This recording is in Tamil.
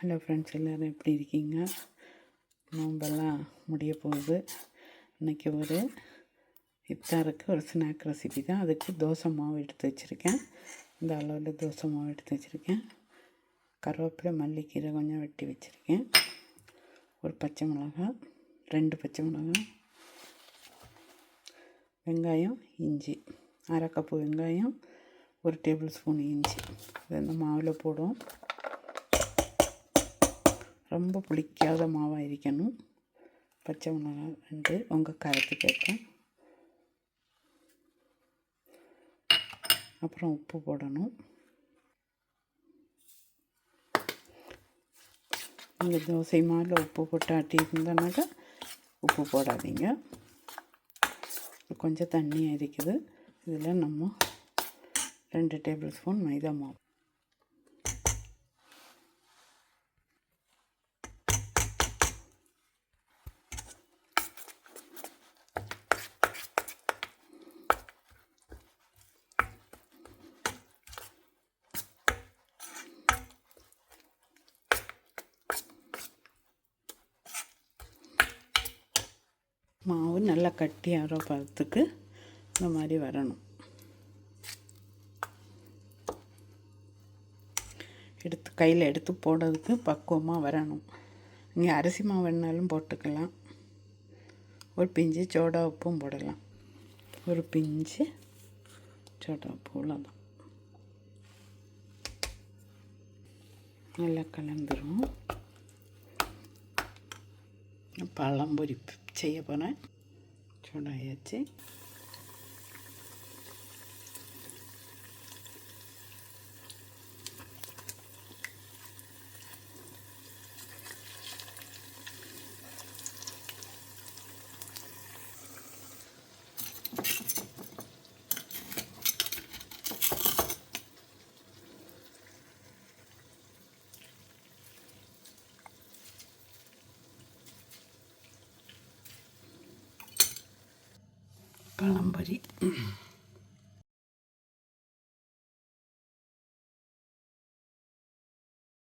ஹலோ ஃப்ரெண்ட்ஸ் எல்லோரும் எப்படி இருக்கீங்க? நோம்பெல்லாம் முடிய போகுது. இன்றைக்கி ஒரு இஃப்தாருக்கு ஒரு ஸ்நாக் ரெசிபி தான். அதுக்கு தோசை மாவு எடுத்து வச்சுருக்கேன். இந்த அளவில் தோசை மாவு எடுத்து வச்சுருக்கேன். கருவேப்பிலை மல்லிக்கீரை கொஞ்சம் வெட்டி வச்சுருக்கேன். ஒரு பச்சை மிளகா ரெண்டு பச்சை மிளகா வெங்காயம் இஞ்சி. அரை கப்பு வெங்காயம் ஒரு டேபிள் ஸ்பூன் இஞ்சி. இதை இந்த மாவில் போடுவோம். ரொம்ப புளிக்காத மாவாக இருக்கணும் பச்சை மிளகாய் ரெண்டு உங்கள் காரத்துக்கு ஏற்ப அப்புறம் உப்பு போடணும். நீங்கள் தோசை மாவில் உப்பு போட்டு ஆட்டி உப்பு போடாதீங்க. கொஞ்சம் தண்ணியாக இருக்குது இதில் நம்ம ரெண்டு டேபிள் ஸ்பூன் மைதா மாவு. மாவு நல்லா கட்டி பதத்துக்கு இந்த மாதிரி வரணும். எடுத்து கையில் எடுத்து போடுறதுக்கு பக்குவமாக வரணும். இங்கே அரிசி மாவு வேணாலும் போட்டுக்கலாம். ஒரு பிஞ்சு சோடா உப்பும் போடலாம். ஒரு பிஞ்சு சோடா உப்பு அவ்வளோதான் நல்லா கலந்துரும். பழம் பொரிப்பு. செய்ய போகிறேன் சூடாயாச்சு പഴംപൊരി